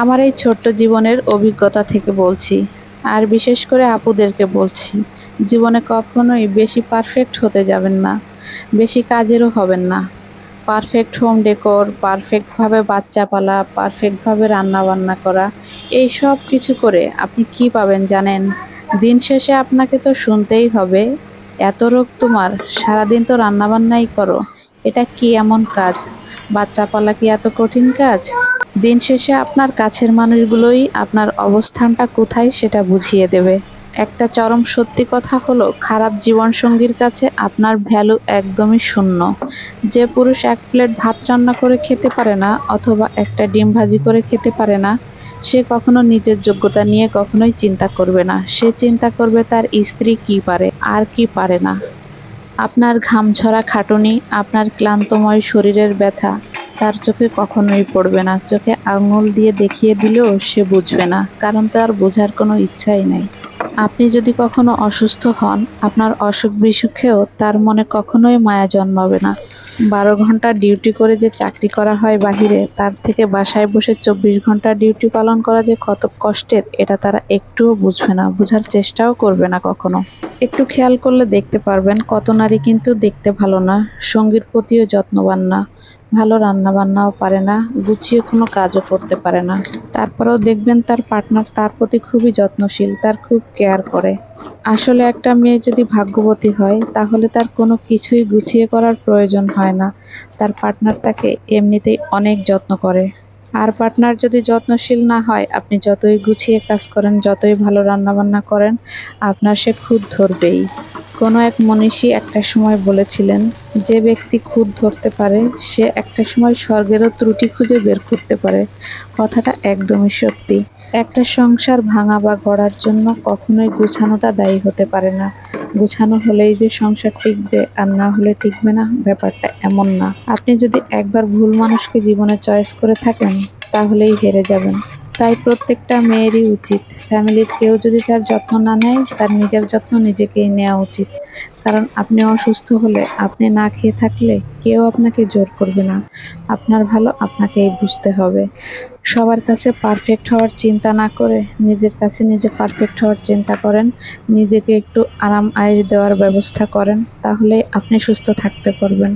আমার এই ছোট্ট জীবনের অভিজ্ঞতা থেকে বলছি, আর বিশেষ করে আপুদেরকে বলছি, জীবনে কখনোই বেশি পারফেক্ট হতে যাবেন না, বেশি কাজেরও হবেন না। পারফেক্ট হোম ডেকোর, পারফেক্টভাবে বাচ্চা পালা পারফেক্টভাবে রান্না বান্না করা, এই সব কিছু করে আপনি কি পাবেন জানেন? দিন শেষে আপনাকে তো শুনতেই হবে, এত রোগ তোমার, সারাদিন তো রান্নাবান্নাই করো, এটা কি এমন কাজ? বাচ্চা পালা কি এত কঠিন কাজ? দিন শেষে আপনার কাছের মানুষগুলোই আপনার অবস্থানটা কোথায় সেটা বুঝিয়ে দেবে। একটা চরম সত্যি কথা হলো, খারাপ জীবনসঙ্গীর কাছে আপনার ভ্যালু একদমই শূন্য। যে পুরুষ এক প্লেট ভাত রান্না করে খেতে পারে না অথবা একটা ডিম ভাজি করে খেতে পারে না, সে কখনো নিজের যোগ্যতা নিয়ে কখনোই চিন্তা করবে না। সে চিন্তা করবে তার স্ত্রী কি পারে, আর কি পারে না। আপনার ঘাম খাটুনি, আপনার ক্লান্তময় শরীরের ব্যথা তার চোখে কখনোই পড়বে না। চোখে আঙুল দিয়ে দেখিয়ে দিলেও সে বুঝবে না, কারণ তার বোঝার কোনো ইচ্ছাই নেই। আপনি যদি কখনো অসুস্থ হন, আপনার অসুখ বিসুখেও তার মনে কখনোই মায়া জন্মাবে না। বারো ঘণ্টা ডিউটি করে যে চাকরি করা হয় বাহিরে, তার থেকে বাসায় বসে চব্বিশ ঘণ্টা ডিউটি পালন করা যে কত কষ্টের, এটা তারা একটুও বুঝবে না, বোঝার চেষ্টাও করবে না কখনো। একটু খেয়াল করলে দেখতে পারবেন, কত নারী কিন্তু দেখতে ভালো না, সঙ্গীর প্রতিও যত্নবান না। ভালো রান্না বান্নাও পারে না, গুছিয়ে কোনো কাজও করতে পারে না। তারপরেও দেখবেন তার পার্টনার তার প্রতি খুবই যত্নশীল, তার খুব কেয়ার করে। আসলে একটা মেয়ে যদি ভাগ্যবতী হয়, তাহলে তার কোনো কিছুই গুছিয়ে করার প্রয়োজন হয় না। তার পার্টনার তাকে এমনিতেই অনেক যত্ন করে। আর পার্টনার যদি যত্নশীল না হয়, আপনি যতই গুছিয়ে কাজ করেন, যতই ভালো রান্নাবান্না করেন, আপনার সে খুদ ধরবেই। কোনো এক মনীষী একটা সময় বলেছিলেন যে ব্যক্তি খুদ ধরতে পারে, সে একটা সময় স্বর্গেরও ত্রুটি খুঁজে বের করতে পারে। কথাটা একদমই সত্যি। একটা সংসার ভাঙা বা গড়ার জন্য কখনোই গুছানোটা দায়ী হতে পারে না। গুছানো হলেই যে সংসার টিকবে আর না হলে টিকবে না, ব্যাপারটা এমন না। আপনি যদি একবার ভুল মানুষকে জীবনে চয়েস করে থাকেন, তাহলেই হেরে যাবেন। তাই প্রত্যেকটা মেয়েরই উচিত ফ্যামিলির কেউ যদি তার যত্ন না নেয়, তার নিজের যত্ন নিজেকেই নেওয়া উচিত। কারণ আপনি অসুস্থ হলে, আপনি না খেয়ে থাকলে কেউ আপনাকে জোর করবে না। আপনার ভালো, আপনাকেই বুঝতে হবে। সবার কাছে পারফেক্ট হওয়ার চিন্তা না করে নিজের কাছে নিজে পারফেক্ট হওয়ার চিন্তা করেন, নিজেকে একটু আরাম আয়েস দেওয়ার ব্যবস্থা করেন তাহলে আপনি সুস্থ থাকতে পারবেন।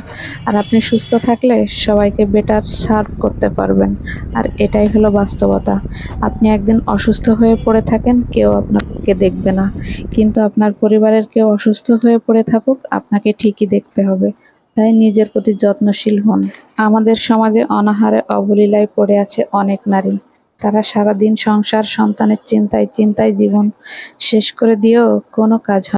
আর আপনি সুস্থ থাকলে সবাইকে বেটার সার্ভ করতে পারবেন। আর এটাই হলো বাস্তবতা। আপনি একদিন অসুস্থ হয়ে পড়ে থাকেন, কেউ আপনাকে দেখবে না। কিন্তু আপনার পরিবারের কেউ অসুস্থ হয়ে পড়ে থাকুক, আপনাকে ঠিকই দেখতে হবে। তাই নিজের প্রতি যত্নশীল হন। আমাদের সমাজে অনাহারে অবলীলায় পড়ে আছে অনেক নারী। তারা সারাদিন সংসার, সন্তানের চিন্তায় চিন্তায় জীবন শেষ করে দিয়েও কোনো কাজ হয়